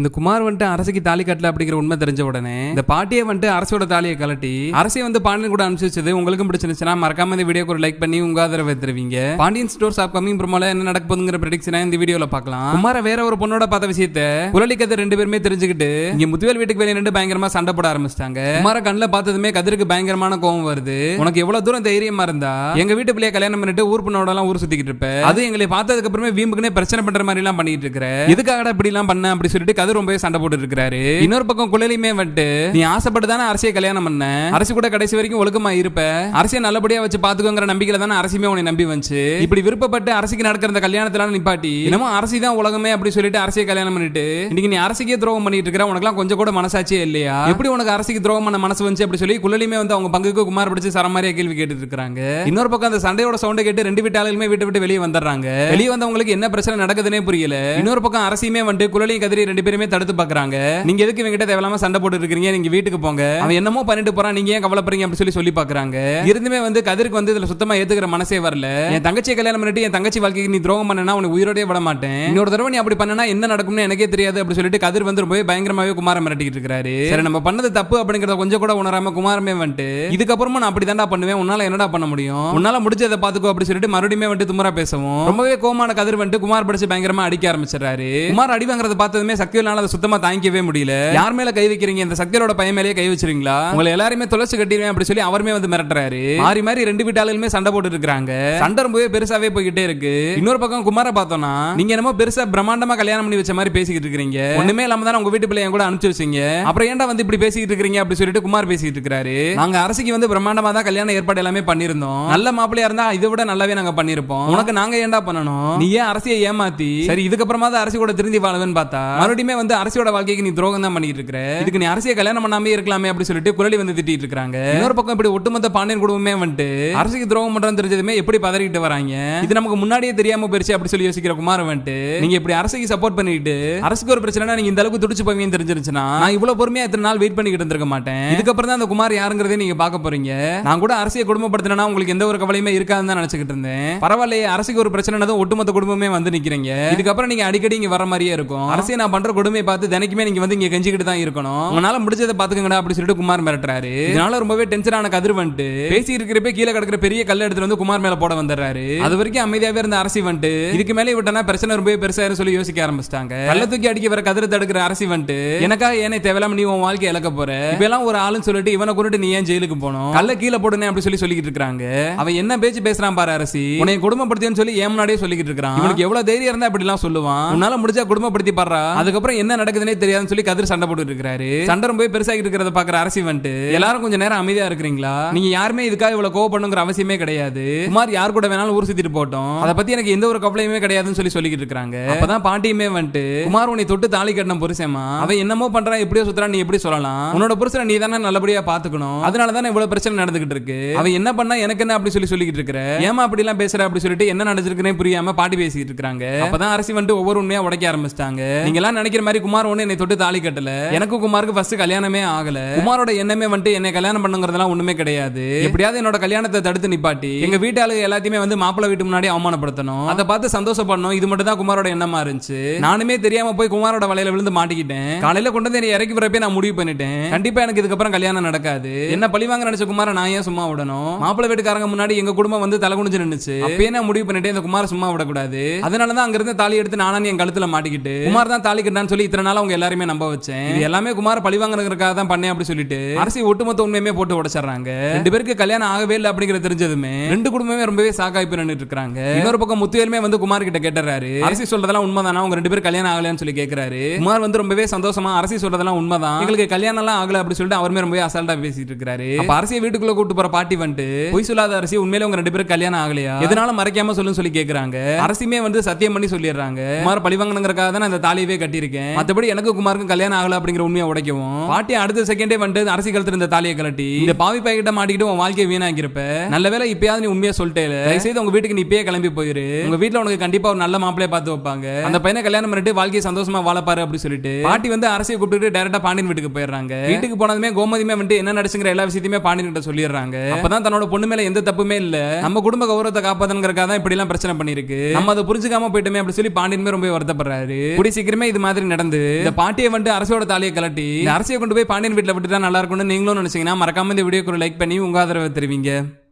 இந்த குமார் வந்துட்டு அரசுக்கு தாலி கட்டல அப்படிங்கிற உண்மை தெரிஞ்ச உடனே இந்த பாட்டியை வந்துட்டு அரசோட தாலியை கலட்டி அரசை வந்து பாண்டியன் கூட அனுப்பிச்சு உங்களுக்கும் பிடிச்சிருந்துச்சுன்னா மறக்காம இந்த வீடியோக்கு ஒரு லைக் பண்ணி உங்க ஆதரவை தருவீங்க. பாண்டியன் ஸ்டோர்ஸ் ஆப் கம்மிங் ப்ரோமோல என்ன நடக்க போகுதுங்கிற ப்ரெடிக்ஷனை இந்த வீடியோல பார்க்கலாம். குமார வேற ஒரு பொண்ணோட பார்த்த விஷயத்த புரளி கதை ரெண்டு பேருமே தெரிஞ்சுக்கிட்டு இங்க முத்துவேல் வீட்டுக்கு வெளியே ரெண்டு பயங்கரமா சண்டை போட ஆரம்பிச்சிட்டாங்க. குமார கண்ணில் பார்த்ததுமே கதிருக்கு பயங்கரமான கோவம் வருது. உனக்கு எவ்வளவு தூரம் தைரியமா இருந்தா எங்க வீட்டு பிள்ளைய கல்யாணம் பண்ணிட்டு ஊர் பொண்ணோட எல்லாம் ஊர் சுத்திக்கிட்டு இருப்ப. அது எங்களை பார்த்ததுக்கு அப்புறமே வீம்புக்குனே பிரச்சனை பண்ற மாதிரி எல்லாம் பண்ணிட்டு இருக்கிற. இதுக்காக இப்படி எல்லாம் பண்ண அப்படி சொல்லிட்டு கதிர் ரொம்பவே சண்டை போட்டு இருக்காரு இன்னொரு பக்கம் குழலியுமே வந்துட்டு நீ ஆசைப்பட்டு தானே அரசியை கல்யாணம் பண்ண? அரசு கூட கடைசி வரைக்கும் ஒழுக்கமா இருப்ப. அரசியை நல்லபடியா வச்சு பாத்துக்கோங்கிற நம்பிக்கையில தானே அரசியுமே உன்னை நம்பி வந்துச்சு. இப்படி விருப்பப்பட்டு அரசுக்கு நடக்கிற இந்த கல்யாணத்துல நிப்பாட்டி. என்னமோ அரசி தான் உலகமே அப்படி சொல்லிட்டு அரசியை கல்யாணம் பண்ணிட்டு இன்னைக்கு நீ அரசுக்கே துரோகம் பண்ணிட்டு இருக்கிற உனக்குலாம் கொஞ்சம் கூட மனசாச்சே இல்லையா? எப்படி உனக்கு அரசுக்கு துரோகம் பண்ண மனசு வந்துச்சு? அப்படி சொல்லி குழலியுமே வந்து அவங்க பங்குக்கு குமார் பிடிச்சு சரமாரியா கேள்வி கேட்டுட்டு இருக்காங்க இன்னொரு பக்கம் அந்த சண்டையோட சவுண்டை கேட்டு ரெண்டு வீட்டாளுமே வீட்டை விட்டு வெளியே வந்துடுறாங்க. வெளியே வந்தவங்களுக்கு என்ன பிரச்சனை நடக்குதுன்னே புரியல. இன்னொரு பக்கம் அரசியுமே வந்து குழலையும் கதிரி ரெண்டு பேரும் பேருமே தடுத்து பாக்குறாங்க. நீங்க எதுக்கு இவங்க கிட்ட தேவையில்லாம சண்டை போட்டு இருக்கீங்க? நீங்க வீட்டுக்கு போங்க. அவன் என்னமோ பண்ணிட்டு போறான். நீங்க ஏன் கவலைப்படுறீங்க அப்படின்னு சொல்லி சொல்லி பாக்குறாங்க. இருந்துமே வந்து கதிருக்கு வந்து இதுல சுத்தமா ஏத்துக்கிற மனசே வரல. என் தங்கச்சி கல்யாணம் பண்ணிட்டு என் தங்கச்சி வாழ்க்கைக்கு நீ துரோகம் பண்ணனா உனக்கு உயிரோடய விட மாட்டேன். இன்னொரு தடவை நீ அப்படி பண்ணனா என்ன நடக்கும்னு எனக்கே தெரியாது அப்படின்னு சொல்லிட்டு கதிர் வந்து ரொம்பவே பயங்கரமாவே குமாரம் மிரட்டிக்கிட்டு இருக்காரு. சரி நம்ம பண்ணது தப்பு அப்படிங்கறத கொஞ்சம் கூட உணராம குமாரமே வந்துட்டு இதுக்கப்புறமா நான் அப்படி தாண்டா பண்ணுவேன். உன்னால என்னடா பண்ண முடியும்? உன்னால முடிஞ்சதை பாத்துக்கோ அப்படின்னு சொல்லிட்டு மறுபடியும் வந்துட்டு துமரா பேசவும். ரொம்பவே கோமான கதிர் வந்துட்டு குமார் படிச்சு பயங்கரமா அடிக்க ஆரம்பிச்சிடறாரு. குமார் அடி வாங்குறத பார்த்ததுமே சக்தி சக்தியினால அதை சுத்தமா தாங்கிக்கவே முடியல. யார் மேல கை வைக்கிறீங்க? இந்த சக்தியோட பையன் மேலேயே கை வச்சிருக்கீங்களா உங்களை எல்லாருமே தொலைச்சு கட்டிடுவேன் அப்படி சொல்லி அவருமே வந்து மிரட்டுறாரு. மாறி மாறி ரெண்டு வீட்டாளுமே சண்டை போட்டு இருக்காங்க சண்டை ரொம்பவே பெருசாவே போய்கிட்டே இருக்கு. இன்னொரு பக்கம் குமார பார்த்தோம்னா நீங்க என்னமோ பெருசா பிரம்மாண்டமா கல்யாணம் பண்ணி வச்ச மாதிரி பேசிக்கிட்டு இருக்கீங்க ஒண்ணுமே இல்லாம தானே உங்க வீட்டு பிள்ளைய கூட அனுப்பிச்சு வச்சீங்க. அப்புறம் ஏன்டா வந்து இப்படி பேசிக்கிட்டு இருக்கீங்க அப்படி சொல்லிட்டு குமார் பேசிட்டு இருக்காரு நாங்க அரசுக்கு வந்து பிரம்மாண்டமா தான் கல்யாண ஏற்பாடு எல்லாமே பண்ணிருந்தோம் நல்ல மாப்பிள்ளையா இருந்தா இதை விட நல்லாவே நாங்க பண்ணிருப்போம் உனக்கு நாங்க ஏன்டா பண்ணணும்? நீ ஏன் அரசியை ஏமாத்தி சரி இதுக்கப்புறமா தான் அரசு கூட திருந்தி வாழவேன்னு பார்த்தா மறுபடியும் வந்து அரசியோட வாழ்க்கைக்கு நீ துரோகம் தான் பண்ணிட்டு இருக்கிற இதுக்கு நீ அரசியை கல்யாணம் பண்ணாமே இருக்கலாமே அப்படி சொல்லிட்டு குரலி வந்து திட்டிட்டு இருக்காங்க இன்னொரு பக்கம் இப்படி ஒட்டுமொத்த பாண்டியன் குடும்பமே வந்துட்டு அரசுக்கு துரோகம் பண்றதுன்னு தெரிஞ்சதுமே எப்படி பதறிக்கிட்டு வராங்க? இது நமக்கு முன்னாடியே தெரியாம போயிருச்சு அப்படி சொல்லி யோசிக்கிற குமார் வந்துட்டு நீங்க இப்படி அரசுக்கு சப்போர்ட் பண்ணிட்டு அரசுக்கு ஒரு பிரச்சனை நீங்க இந்த அளவுக்கு துடிச்சு போவீங்கன்னு தெரிஞ்சிருச்சுன்னா நான் இவ்வளவு பொறுமையா இத்தனை நாள் வெயிட் பண்ணிக்கிட்டு இருந்திருக்க மாட்டேன். இதுக்கப்புறம் தான் அந்த குமார் யாருங்கிறதே நீங்க பார்க்க போறீங்க. நான் கூட அரசியை குடும்பப்படுத்தினா உங்களுக்கு எந்த ஒரு கவலையுமே இருக்காதுன்னு தான் நினைச்சுக்கிட்டு இருந்தேன். பரவாயில்லையே அரசுக்கு ஒரு பிரச்சனை ஒட்டுமொத்த குடும்பமே வந்து நிக்கிறீங்க. இதுக்கப்புறம் நீங்க அடிக்கடி இங்க வர மாதிரியே இருக்கும். அரசியை நான் பண்ற கொடுமையை பார்த்து தினைக்குமே நீங்க வந்து இங்க கெஞ்சிக்கிட்டு தான் இருக்கணும். உங்களால முடிச்சதை பாத்துக்கங்கடா அப்படி சொல்லிட்டு குமார் மிரட்டுறாரு. இதனால ரொம்பவே டென்ஷனான கதிர் வந்துட்டு பேசி இருக்கிறப்ப கீழே கிடக்கிற பெரிய கல்ல எடுத்துட்டு வந்து குமார் மேல போட வந்துடுறாரு. அது வரைக்கும் அமைதியாவே இருந்த அரசி வந்துட்டு இதுக்கு மேலே விட்டனா பிரச்சனை ரொம்பவே பெருசாயிரும் சொல்லி யோசிக்க ஆரம்பிச்சிட்டாங்க. கல்ல தூக்கி அடிக்க வர கதிரை தடுக்கிற அரசி வந்துட்டு எனக்கா ஏனே தேவையில்லாம நீ உன் வாழ்க்கை இழக்க போற? இப்பெல்லாம் ஒரு ஆளுன்னு சொல்லிட்டு இவனை கொண்டுட்டு நீ ஏன் ஜெயிலுக்கு போனோம்? கல்ல கீழே போடுனே அப்படி சொல்லி சொல்லிக்கிட்டு இருக்காங்க அவன் என்ன பேச்சு பேசுறான் பாரு அரசி? உன்னை குடும்பப்படுத்தின்னு சொல்லி ஏன் முன்னாடியே சொல்லிக்கிட்டு இருக்கான் இவனுக்கு எவ்வளவு தைரியம் இருந்தா அப்படி எல்லாம் சொல்லுவான். உன்னால முடிஞ்சா குடும்பப்படுத்தி பாடுறா. அதுக்கப்புறம் என்ன நடக்குதுன்னே தெரியாதுன்னு சொல்லி கதிர் சண்டை போட்டு இருக்காரு சண்டை ரொம்ப பெருசாகிட்டு இருக்கிறத பாக்குற அரசி வந்துட்டு எல்லாரும் கொஞ்சம் நேரம் அமைதியா இருக்கிறீங்களா? நீங்க யாருமே இதுக்காக இவ்வளவு கோவப்படணுங்கிற அவசியமே கிடையாது. குமார் யார் கூட வேணாலும் ஊர் சுத்திட்டு போட்டோம் அதை பத்தி எனக்கு எந்த ஒரு கவலையுமே கிடையாதுன்னு சொல்லி சொல்லிக்கிட்டு இருக்காங்க அப்பதான் பாட்டியுமே வந்துட்டு குமார் உன்னை தொட்டு தாலி கட்டின புருஷமா அவன் என்னமோ பண்றான் எப்படியோ சுத்துறான் நீ எப்படி சொல்லலாம்? உன்னோட புருஷனை நீ தானே நல்லபடியா பாத்துக்கணும் அதனால தானே இவ்வளவு பிரச்சனை நடந்துகிட்டு இருக்கு? அவன் என்ன பண்ணா எனக்கு என்ன அப்படி சொல்லி சொல்லிக்கிட்டு இருக்கிற? ஏமா அப்படி எல்லாம் பேசுற அப்படி சொல்லிட்டு என்ன நடந்திருக்குன்னே புரியாம பாட்டி பேசிட்டு இருக்காங்க அப்பதான் அரசி வந்துட்டு ஒவ்வொரு உண்மையா உடைக்க ஆரம்பிச்சிட்டாங்க. நீங்க எல்லாம் நினைக்கிற மாதிரி குமார் ஒண்ணு என்னை தொட்டு தாலி கட்டல. எனக்கு குமாருக்கு ஃபர்ஸ்ட் கல்யாணமே ஆகல. குமாரோட எண்ணமே வந்துட்டு என்னை கல்யாணம் பண்ணுங்கிறதெல்லாம் ஒண்ணுமே கிடையாது. எப்படியாவது என்னோட கல்யாணத்தை தடுத்து நிப்பாட்டி எங்க வீட்டாளு எல்லாத்தையுமே வந்து மாப்பிள்ளை வீட்டு முன்னாடி அவமானப்படுத்தணும். அதை பார்த்து சந்தோஷப்படணும். இது மட்டும் தான் குமாரோட எண்ணமா இருந்துச்சு. நானுமே தெரியாம போய் குமாரோட வலையில விழுந்து மாட்டிக்கிட்டேன். காலையில கொண்டு வந்து என்னை இறக்கி வரப்பே நான் முடிவு பண்ணிட்டேன். கண்டிப்பா எனக்கு இதுக்கப்புறம் கல்யாணம் நடக்காது. என்ன பழிவாங்க நினைச்ச குமார நான் ஏன் சும்மா விடணும்? மாப்பிள்ளை வீட்டுக்காரங்க முன்னாடி எங்க குடும்பம் வந்து தலை குனிஞ்சு நின்னுச்சு. அப்பயே நான் முடிவு பண்ணிட்டேன் இந்த குமார சும்மா விடக்கூடாது. அதனாலதான் அங்க இருந்து தாலி எடுத்து நானும் என் கழுத்துல மாட்டிக்கிட்டு குமார் தான் தாலி கட்டான்னு சொல்லி இத்தனை நாள் அவங்க எல்லாருமே நம்ப வச்சேன். இது எல்லாமே குமார பழிவாங்கறதுக்காக தான் பண்ணேன் அப்படி சொல்லிட்டு அரசி ஒட்டுமொத்த உண்மையுமே போட்டு உடைச்சிடுறாங்க. ரெண்டு பேருக்கு கல்யாணம் ஆகவே இல்லை அப்படிங்கிறது தெரிஞ்சதுமே ரெண்டு குடும்பமே ரொம்பவே சாக்காய் போய் நின்னுட்டு இருக்காங்க. இன்னொரு பக்கம் முத்துவேலுமே வந்து குமார் கிட்ட கேட்டுறாரு அரசி சொல்றதெல்லாம் உண்மைதானா? அவங்க ரெண்டு பேரும் கல்யாணம் ஆகலன்னு சொல்லி கேட்கிறாரு குமார் வந்து ரொம்பவே சந்தோஷமா அரசி சொல்றதெல்லாம் உண்மைதான். எங்களுக்கு கல்யாணம் எல்லாம் ஆகல அப்படி சொல்லிட்டு அவருமே ரொம்பவே அசால்ட்டா பேசிட்டு இருக்காரு. அரசியை வீட்டுக்குள்ள கூட்டு போற பாட்டி வந்துட்டு பொய் சொல்லாத அரசி உண்மையிலே உங்க ரெண்டு பேரும் கல்யாணம் ஆகலையா? எதனால மறைக்காம சொல்லுன்னு சொல்லி கேக்குறாங்க. அரசியுமே வந்து சத்தியம் பண்ணி சொல்லிடுறாங்க. குமார் பழிவாங்கணுங்கிறக்காக தான் அந்த தாலியவே கட்டியிருக்கேன் மத்தபடி எனக்கு குமாருக்கும் கல்யாணம் ஆகல அப்படிங்கிற உண்மையை உடைக்கவும். பாட்டி அடுத்த செகண்டே வந்துட்டு அரசி கழுத்துல இந்த தாலியை கலட்டி இந்த பாவி பைக்கிட்ட மாட்டிக்கிட்டு உன் வாழ்க்கையை வீணாக்கிருப்ப நல்ல வேளை இப்பயாவது நீ உண்மையை சொல்லிட்டே தயவுசெய்து உங்க வீட்டுக்கு நீ இப்பயே கிளம்பி போயிரு. உங்க வீட்டுல உனக்கு கண்டிப்பா ஒரு நல்ல மாப்பிளைய பார்த்து வைப்பாங்க. அந்த பையனை கல்யாணம் பண்ணிட்டு வாழ்க்கையை சந்தோஷமா வாழப்பாரு அப்படி சொல்லிட்டு பாட்டி வந்து அரசியை கூப்பிட்டு டைரக்டா பாண்டியன் வீட்டுக்கு போயிடுறாங்க. வீட்டுக்கு போனதுமே கோமதிமே வந்துட்டு என்ன நடச்சுங்கிற எல்லா விஷயத்தையுமே பாண்டியன் கிட்ட சொல்லிடுறாங்க. அப்பதான் தன்னோட பொண்ணு மேல எந்த தப்புமே இல்ல. நம்ம குடும்ப கௌரவத்தை காப்பாத்தனுங்கிறக்காக தான் இப்படி எல்லாம் பிரச்சனை பண்ணிருக்கு நம்ம அதை புரிஞ்சுக்காம போயிட்டோமே அப்படி சொல்லி பாண்டியனுமே ரொம்ப வருத்தப்படுறாரு. கூடி சீக்கிரமே இது மாதிரி மாதிரி நடந்து இந்த பாட்டியை வந்து அரசோட தாலியை கலட்டி அரசியை கொண்டு போய் பாண்டியன் வீட்டுல விட்டுட்டா நல்லா இருக்கும்னு நீங்களும் நினைச்சீங்கன்னா மறக்காம இந்த வீடியோக்கு லைக் பண்ணி உங்க ஆதரவை தெரிவிங்க.